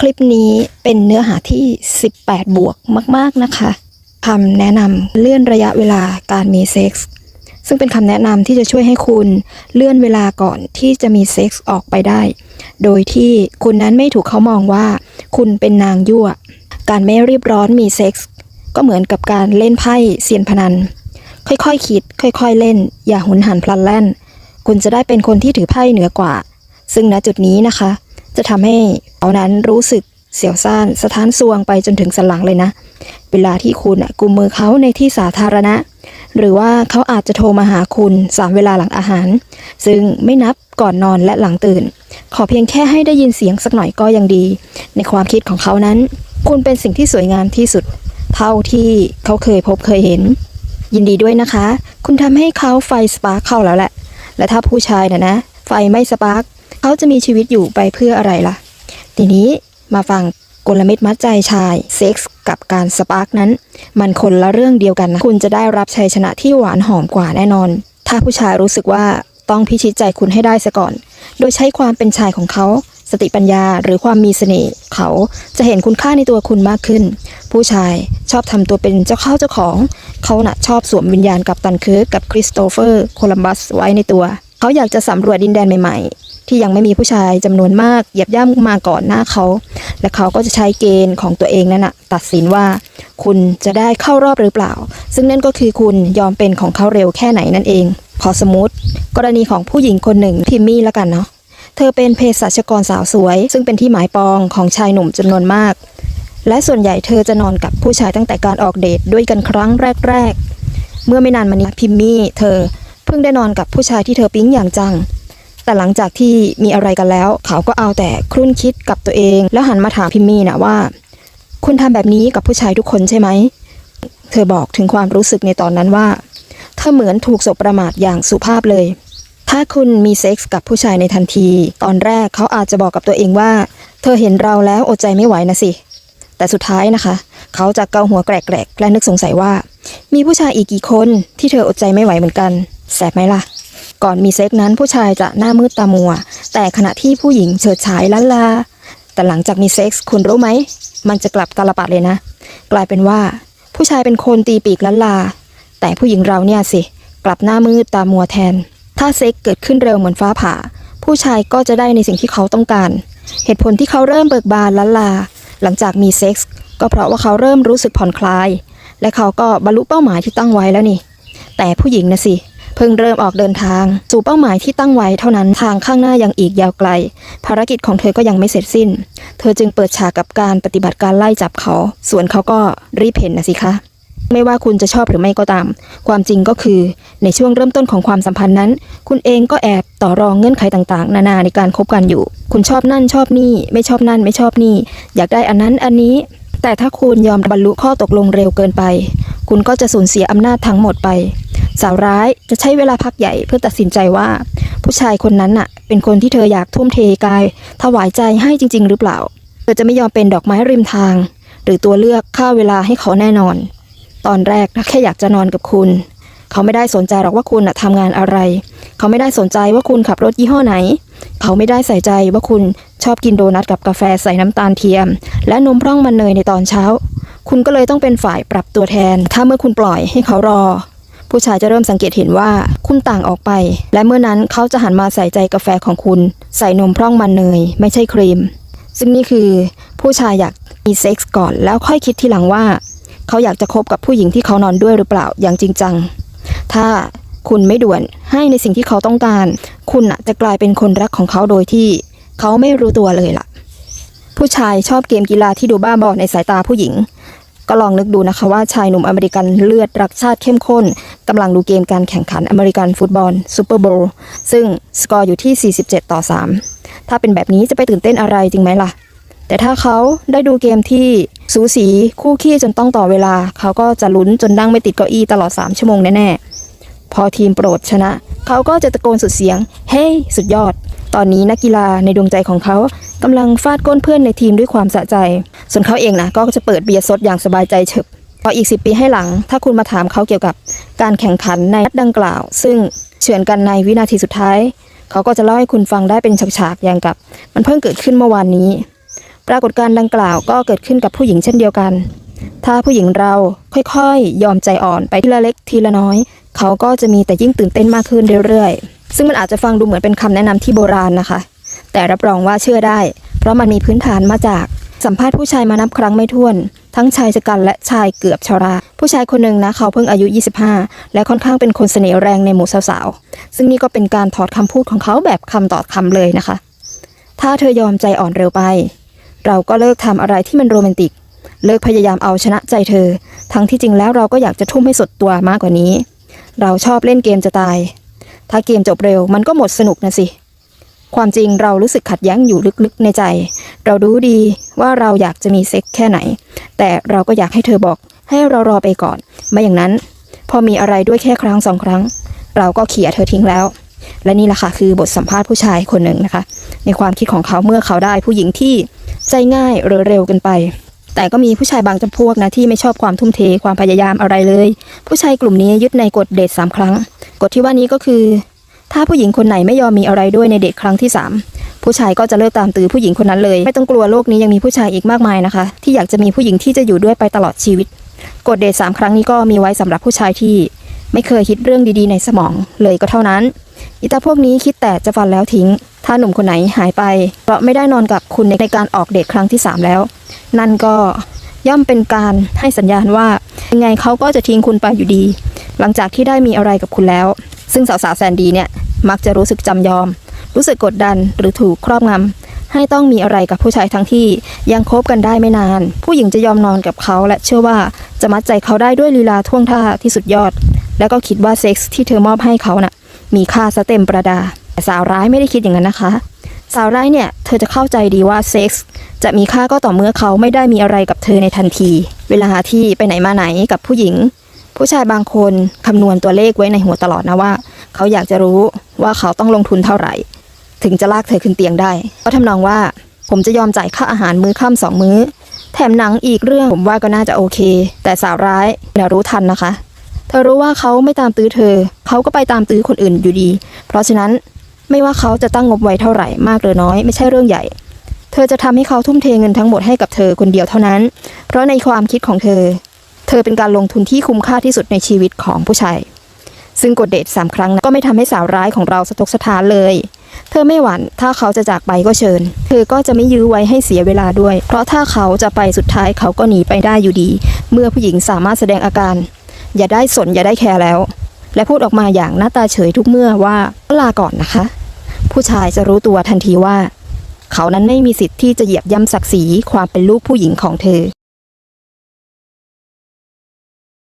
คลิปนี้เป็นเนื้อหาที่ 18 บวกมาก ๆ นะคะคำแนะนำเลื่อนระยะเวลาการมีเซ็กส์ซึ่งเป็นคำแนะนำที่จะช่วยให้คุณเลื่อนเวลาก่อนที่จะมีเซ็กส์ออกไปได้ โดยที่คุณนั้นไม่ถูกเขามองว่า คุณเป็นนางยั่ว การไม่รีบร้อนมีเซ็กส์ก็เหมือนกับการเล่นไพ่เซียนพนัน ค่อยๆคิด ค่อย ๆ เล่น อย่าหุนหันพลันแล่น คุณจะได้เป็นคนที่ถือไพ่เหนือกว่า ซึ่งณจุดนี้นะคะ จะทำให้เขานั้นรู้สึกเสียวซ่านสะท้านซวงไปจนถึงสันหลังเลยนะ เวลาที่คุณกุมมือเขาในที่สาธารณะ หรือว่าเขาอาจจะโทรมาหาคุณสามเวลาหลังอาหาร ซึ่งไม่นับก่อนนอนและหลังตื่น ขอเพียงแค่ให้ได้ยินเสียงสักหน่อยก็ยังดี ในความคิดของเขานั้น คุณเป็นสิ่งที่สวยงามที่สุด เท่าที่เขาเคยพบเคยเห็น ยินดีด้วยนะคะ คุณทำให้เขาไฟสปาร์คเข้าแล้วแหละ และถ้าผู้ชายนะนะ ไฟไม่สปาร์ค เขาจะมีชีวิตอยู่ไปเพื่ออะไรล่ะ ทีนี้มาฟังกลเม็ดมัดใจชายเซ็กส์กับการสปาร์กนั้น มันคนละเรื่องเดียวกันนะคุณจะได้รับชัยชนะที่หวานหอมกว่าแน่นอน ถ้าผู้ชายรู้สึกว่าต้องพิชิตใจคุณให้ได้ซะก่อน โดยใช้ความเป็นชายของเขาสติปัญญาหรือความมีเสน่ห์เขาจะเห็นคุณค่าในตัวคุณมากขึ้น ผู้ชายชอบทำตัวเป็นเจ้าเข้าเจ้าของ เขาน่ะชอบสวมวิญญาณกับตันเคิร์กกับคริสโตเฟอร์ โคลัมบัสไว้ในตัว เขาอยากจะสำรวจดินแดนใหม่ ๆ ที่ยังไม่มีผู้ชายจำนวนมากเหยียบย่ำมาก่อนหน้าเขา และเขาก็จะใช้เกณฑ์ของตัวเองนั่นนะตัดสินว่า คุณจะได้เข้ารอบหรือเปล่า ซึ่งนั่นก็คือคุณยอมเป็นของเขาเร็วแค่ไหนนั่นเองพอสมมติ กรณีของผู้หญิงคนหนึ่งพิมมี่ละกันเนาะเธอเป็นเภสัชกรสาวสวย ซึ่งเป็นที่หมายปองของชายหนุ่มจำนวนมาก และส่วนใหญ่เธอจะนอนกับผู้ชายตั้งแต่การออกเดทด้วยกันครั้งแรก ๆ เมื่อไม่นานมานี้พิมมี่ เธอ พิ่งได้นอนกับผู้ชายที่เธอปิ๊งอย่างจัง แต่หลังจากที่มีอะไรกันแล้ว เขาก็เอาแต่ครุ่นคิดกับตัวเอง แล้วหันมาถามพิมมี่นะว่า คุณทำแบบนี้กับผู้ชายทุกคนใช่ไหม เธอบอกถึงความรู้สึกในตอนนั้นว่า เธอเหมือนถูกสบประมาทอย่างสุภาพเลย ถ้าคุณมีเซ็กส์กับผู้ชายในทันที ตอนแรกเขาอาจจะบอกกับตัวเองว่า เธอเห็นเราแล้วอดใจไม่ไหวนะสิแต่สุดท้ายนะคะ เขาจะเกาหัวแกรกๆและนึกสงสัยว่า มีผู้ชายอีกกี่คนที่เธออดใจไม่ไหวเหมือนกัน แสบไหมล่ะ ก่อนมีเซ็กนั้นผู้ชายจะหน้ามืดตามัว แต่ขณะที่ผู้หญิงเฉิดฉายลันลา แต่หลังจากมีเซ็กส์คุณรู้ไหม มันจะกลับตาลปัดเลยนะ กลายเป็นว่า ผู้ชายเป็นคนตีปีกลันลา แต่ผู้หญิงเราเนี่ยสิ กลับหน้ามืดตามัวแทน ถ้าเซ็กเกิดขึ้นเร็วเหมือนฟ้าผ่า ผู้ชายก็จะได้ในสิ่งที่เขาต้องการ เหตุผลที่เขาเริ่มเบิกบานลันลา หลังจากมีเซ็กส์ก็เพราะว่าเขาเริ่มรู้สึกผ่อนคลาย และเขาก็บรรลุเป้าหมายที่ตั้งไว้แล้วนี่ แต่ผู้หญิงนะสิ พิ่งเริ่มออกเดินทาง สู่เป้าหมายที่ตั้งไว้เท่านั้นทางข้างหน้ายังอีกยาวไกล ภารกิจของเธอก็ยังไม่เสร็จสิ้น เธอจึงเปิดฉากกับการปฏิบัติการไล่จับเขา ส่วนเขาก็รีบเห็นนะสิคะไม่ว่าคุณจะชอบหรือไม่ก็ตาม ความจริงก็คือ ในช่วงเริ่มต้นของความสัมพันธ์นั้น คุณเองก็แอบต่อรองเงื่อนไขต่างๆ นานาในการคบกันอยู่ คุณชอบนั่นชอบนี่ ไม่ชอบนั่นไม่ชอบนี่ อยากได้อันนั้นอันนี้ แต่ถ้าคุณยอมบรรลุข้อตกลงเร็วเกินไป คุณก็จะสูญเสียอำนาจทั้งหมดไป สาวร้ายจะใช้เวลาพักใหญ่เพื่อตัดสินใจว่า ผู้ชายคนนั้นน่ะ เป็นคนที่เธออยากทุ่มเทกาย ถวายใจให้จริง ๆ หรือเปล่า เธอจะไม่ยอมเป็นดอกไม้ริมทาง หรือตัวเลือกค่าเวลาให้เขาแน่นอน ตอนแรกนะแค่อยากจะนอนกับคุณ เขาไม่ได้สนใจหรอกว่าคุณน่ะทำงานอะไร เขาไม่ได้สนใจว่าคุณขับรถยี่ห้อไหน เขาไม่ได้ใส่ใจว่าคุณชอบกินโดนัทกับกาแฟใส่น้ำตาลเทียม และนมพร่องมันเนยในตอนเช้า คุณก็เลยต้องเป็นฝ่ายปรับตัวแทน ถ้าเมื่อคุณปล่อยให้เขารอ ผู้ชายจะเริ่มสังเกตเห็นว่าคุณต่างออกไป และเมื่อนั้นเขาจะหันมาใส่ใจกาแฟของคุณ ใส่นมพร่องมันเนย ไม่ใช่ครีม ซึ่งนี่คือผู้ชายอยากมีเซ็กส์ก่อน แล้วค่อยคิดทีหลังว่า เขาอยากจะคบกับผู้หญิงที่เขานอนด้วยหรือเปล่าอย่างจริงจัง ถ้าคุณไม่ด่วนให้ในสิ่งที่เขาต้องการ คุณจะกลายเป็นคนรักของเขาโดยที่ เขาไม่รู้ตัวเลยล่ะ ผู้ชายชอบเกมกีฬาที่ดูบ้าบอในสายตาผู้หญิง ก็ลองนึกดูนะคะว่าชายหนุ่มอเมริกันเลือดรักชาติเข้มข้น กำลังดูเกมการแข่งขันอเมริกันฟุตบอลซูเปอร์โบว์ซึ่งสกอร์อยู่ที่ 47 ต่อ 3 ถ้าเป็นแบบนี้จะไปตื่นเต้นอะไรจริงไหมล่ะ แต่ถ้าเขาได้ดูเกมที่สูสีคู่ขี้จนต้องต่อเวลา เขาก็จะลุ้นจนนั่งไม่ติดเก้าอี้ตลอด 3 ชั่วโมงแน่ๆ พอทีมโปรดชนะ เขาก็จะตะโกนสุดเสียง เฮ้ hey, สุดยอด ตอนนี้นักกีฬาในดวงใจของเขากำลังฟาดก้นเพื่อนในทีมด้วยความสะใจ ส่วนเขาเองนะก็จะเปิดเบียร์สดอย่างสบายใจเฉบ พออีก 10 ปีให้หลัง ถ้าคุณมาถามเขาเกี่ยวกับการแข่งขันในนัดดังกล่าว ซึ่งเฉือนกันในวินาทีสุดท้าย เขาก็จะเล่าให้คุณฟังได้เป็นฉากๆอย่างกับ มันเพิ่งเกิดขึ้นเมื่อวานนี้ ปรากฏการณ์ดังกล่าวก็เกิดขึ้นกับผู้หญิงเช่นเดียวกัน ถ้าผู้หญิงเราค่อยๆ ยอมใจอ่อนไปทีละเล็กทีละน้อย เขาก็จะมีแต่ยิ่งตื่นเต้นมากขึ้นเรื่อยๆ ซึ่งมันอาจจะฟังดูเหมือนเป็นคำแนะนำที่โบราณนะคะ แต่รับรองว่าเชื่อได้ เพราะมันมีพื้นฐานมาจาก สัมภาษณ์ผู้ชายมานับครั้งไม่ถ้วน ทั้งชายชะกันและชายเกือบชรา ผู้ชายคนหนึ่งนะเขาเพิ่งอายุ 25 และค่อนข้างเป็นคนเสน่ห์แรงในหมู่สาวๆ ซึ่งนี่ก็เป็นการถอดคำพูดของเขาแบบคำต่อคำเลยนะคะ ถ้าเธอยอมใจอ่อนเร็วไป เราก็เลิกทำอะไรที่มันโรแมนติก เลิกพยายามเอาชนะใจเธอ ทั้งที่จริงแล้วเราก็อยากจะทุ่มให้สุดตัวมากกว่านี้ เราชอบเล่นเกมจะตาย ถ้าเกมจบเร็วมันก็หมดสนุกนะสิ ความจริงเรารู้สึกขัดแย้งอยู่ลึกๆในใจ เรารู้ดีว่าเราอยากจะมีเซ็กแค่ไหน แต่เราก็อยากให้เธอบอก ให้เรารอไปก่อน ไม่อย่างนั้น พอมีอะไรด้วยแค่ครั้งสองครั้ง เราก็เขี่ยเธอทิ้งแล้ว และนี่แหละค่ะคือบทสัมภาษณ์ผู้ชายคนหนึ่งนะคะ ในความคิดของเขาเมื่อเขาได้ผู้หญิงที่ใจง่ายหรือเร็วเกินไป แต่ก็มีผู้ชายบางจำพวกนะที่ไม่ชอบความทุ่มเทความพยายามอะไรเลย ผู้ชายกลุ่มนี้ยึดในกฎเดทสามครั้งกฎที่ว่านี้ก็คือ ถ้าผู้หญิงคนไหนไม่ยอมมีอะไรด้วยในเดทครั้งที่ 3 ผู้ชายก็จะเลิกตามตือผู้หญิงคนนั้นเลย ไม่ต้องกลัวโลกนี้ยังมีผู้ชายอีกมากมายนะคะ ที่อยากจะมีผู้หญิงที่จะอยู่ด้วยไปตลอดชีวิต กฎเดทสามครั้งนี้ก็มีไว้สำหรับผู้ชายที่ ไม่เคยคิดเรื่องดีๆ ในสมองเลยก็เท่านั้นอิตาพวกนี้คิดแต่จะฟันแล้วทิ้ง ถ้าหนุ่มคนไหนหายไป เพราะไม่ได้นอนกับคุณในการออกเดทครั้งที่ 3 แล้ว นั่นก็ย่อมเป็นการให้สัญญาณว่า ยังไงเขาก็จะทิ้งคุณไปอยู่ดี หลังจากที่ได้มีอะไรกับคุณแล้ว ซึ่งสาวๆแสนดีเนี่ย มักจะรู้สึกจำยอม รู้สึกกดดันหรือถูกครอบงำให้ต้องมีอะไรกับผู้ชายทั้งที่ยังคบกันได้ไม่นาน ผู้หญิงจะยอมนอนกับเขาและเชื่อว่าจะมัดใจเขาได้ด้วยลีลาท่วงท่าที่สุดยอด แล้วก็คิดว่าเซ็กส์ที่เธอมอบให้เขาน่ะมีค่าซะเต็มประดา แต่สาวร้ายไม่ได้คิดอย่างนั้นนะคะ สาวร้ายเนี่ยเธอจะเข้าใจดีว่าเซ็กส์จะมีค่าก็ต่อเมื่อเขาไม่ได้มีอะไรกับเธอในทันที เวลาที่ไปไหนมาไหนกับผู้หญิง ผู้ชายบางคนคำนวณตัวเลขไว้ในหัวตลอดนะว่า เขาอยากจะรู้ว่าเขาต้องลงทุนเท่าไหร่ ถึงจะลากเธอขึ้นเตียงได้ก็ทำนองว่าผมจะยอมจ่ายค่าอาหารมื้อค่ำสองมื้อ แถมหนังอีกเรื่องผมว่าก็น่าจะโอเค แต่สาวร้ายอย่ารู้ทันนะคะ เธอรู้ว่าเขาไม่ตามตื้อเธอ เขาก็ไปตามตื้อคนอื่นอยู่ดี เพราะฉะนั้นไม่ว่าเขาจะตั้งงบไว้เท่าไหร่มากหรือน้อยไม่ใช่เรื่องใหญ่ เธอจะทำให้เขาทุ่มเทเงินทั้งหมดให้กับเธอคนเดียวเท่านั้น เพราะในความคิดของเธอ เธอเป็นการลงทุนที่คุ้มค่าที่สุดในชีวิตของผู้ชาย ซึ่งกดเดทสามครั้งนั้นก็ไม่ทำให้สาวร้ายของเราสะทกสะท้านเลย เธอไม่หวั่นถ้าเขาจะจากไปก็เชิญ เธอก็จะไม่ยื้อไว้ให้เสียเวลาด้วย เพราะถ้าเขาจะไปสุดท้ายเขาก็หนีไปได้อยู่ดี เมื่อผู้หญิงสามารถแสดงอาการ อย่าได้สนอย่าได้แคร์แล้ว และพูดออกมาอย่างหน้าตาเฉยทุกเมื่อว่าลาก่อนนะคะ ผู้ชายจะรู้ตัวทันทีว่า เขานั้นไม่มีสิทธิ์ที่จะเหยียบย่ำศักดิ์ศรีความเป็นลูกผู้หญิงของเธอ